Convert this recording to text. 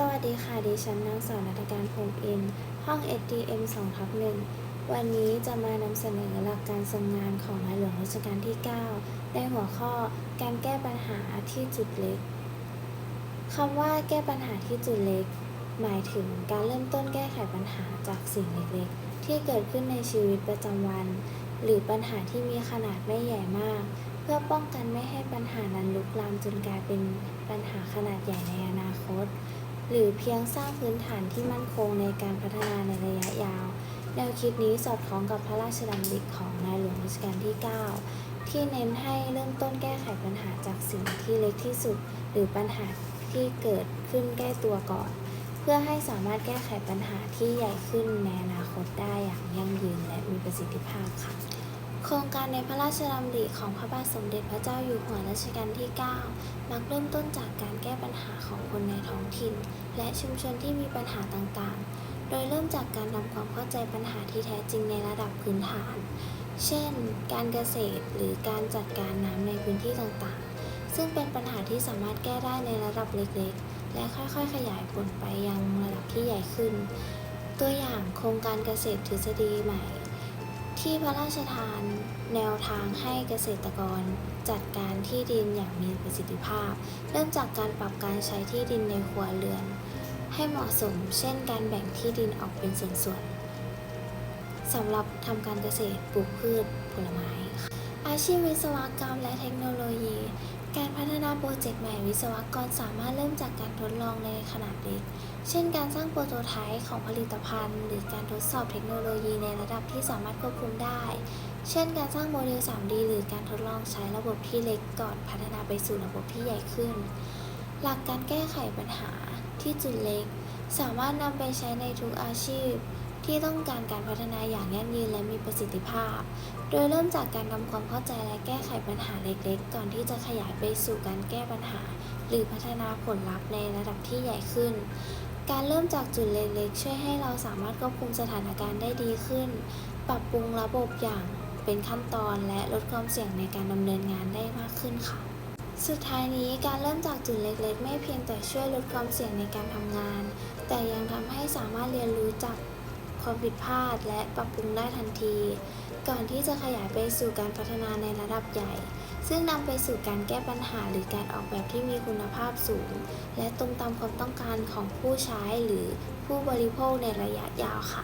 สวัสดีค่ะ ดิฉันนางสาวนัฐการพงษ์อินทร์ห้อง SDM 2ทับ1วันนี้จะมานำเสนอหลักการทรงงานของในหลวงรัชกาลที่ 9 ในหัวข้อการแก้ปัญหาที่จุดเล็ก คำว่าแก้ปัญหาที่จุดเล็ก หมายถึงการเริ่มต้นแก้ไขปัญหาจากสิ่งเล็กๆ ที่เกิดขึ้นในชีวิตประจำวัน หรือปัญหาที่มีขนาดไม่ใหญ่มาก เพื่อป้องกันไม่ให้ปัญหานั้นลุกลามจนกลายเป็นปัญหาขนาดใหญ่ในอนาคต หรือเพียงสร้างพื้นฐานที่มั่นคงในการพัฒนาในระยะยาว แนวคิดนี้สอดคล้องกับพระราชดำริของในหลวงรัชกาลที่ 9 ที่เน้นให้เริ่มต้นแก้ไขปัญหาจากสิ่งที่เล็กที่สุด หรือปัญหาที่เกิดขึ้นใกล้ตัวก่อน เพื่อให้สามารถแก้ไขปัญหาที่ใหญ่ขึ้นในอนาคตได้อย่างยั่งยืนและมีประสิทธิภาพค่ะ ครงการในพระราชดำริของพระบาทสมเด็จพระเจ้าอยู่หัวรัชกาลที่ 9 มักเริ่มต้นจากการแก้ปัญหาของคนในท้องถิ่น และชุมชนที่มีปัญหาต่างๆ โดยเริ่มจากการทำความเข้าใจปัญหาที่แท้จริงในระดับพื้นฐาน เช่น การเกษตรหรือการจัดการน้ำในพื้นที่ต่างๆ ซึ่งเป็นปัญหาที่สามารถแก้ได้ในระดับเล็กๆ และค่อยๆ ขยายผลไปยังระดับที่ใหญ่ขึ้น ตัวอย่างโครงการเกษตรทฤษฎีใหม่ ที่พระราชทานแนวทางให้เกษตรกร จัดการที่ดินอย่างมีประสิทธิภาพ เริ่มจากการปรับการใช้ที่ดินในครัวเรือน ให้เหมาะสม เช่น การแบ่งที่ดินออกเป็นส่วนๆสำหรับทำการเกษตรปลูกพืชผลไม้ อาชีพวิศวกรรมและเทคโนโลยี การพัฒนาโปรเจกต์ใหม่วิศวกรสามารถเริ่มจากการทดลองในขนาดเล็ก เช่นการสร้างโปรโตไทป์ของผลิตภัณฑ์ หรือการทดสอบเทคโนโลยีในระดับที่สามารถควบคุมได้ เช่น การสร้างโมเดล 3D หรือการทดลองใช้ระบบที่เล็กก่อนพัฒนาไปสู่ระบบที่ใหญ่ขึ้น หลักการแก้ไขปัญหาที่จุดเล็ก สามารถนำไปใช้ในทุกอาชีพ ที่ต้องการการพัฒนาอย่างยั่งยืนและมีประสิทธิภาพ โดยเริ่มจากการทำความเข้าใจและแก้ไขปัญหาเล็ก ๆ ก่อนที่จะขยายไปสู่การแก้ปัญหา หรือพัฒนาผลลัพธ์ในระดับที่ใหญ่ขึ้น การเริ่มจากจุดเล็กๆ ช่วยให้เราสามารถควบคุมสถานการณ์ได้ดีขึ้น ปรับปรุงระบบอย่างเป็นขั้นตอนและลดความเสี่ยงในการดำเนินงานได้มากขึ้นค่ะ สุดท้ายนี้การเริ่มจากจุดเล็กๆ ไม่เพียงแต่ช่วยลดความเสี่ยงในการทำงาน แต่ยังทำให้สามารถเรียนรู้จากความผิดพลาดและปรับปรุงได้ทันที ก่อนที่จะขยายไปสู่การพัฒนาในระดับใหญ่ ซึ่งนำไปสู่การแก้ปัญหาหรือการออกแบบที่มีคุณภาพสูง และตรงตามความต้องการของผู้ใช้หรือผู้บริโภคในระยะยาวค่ะ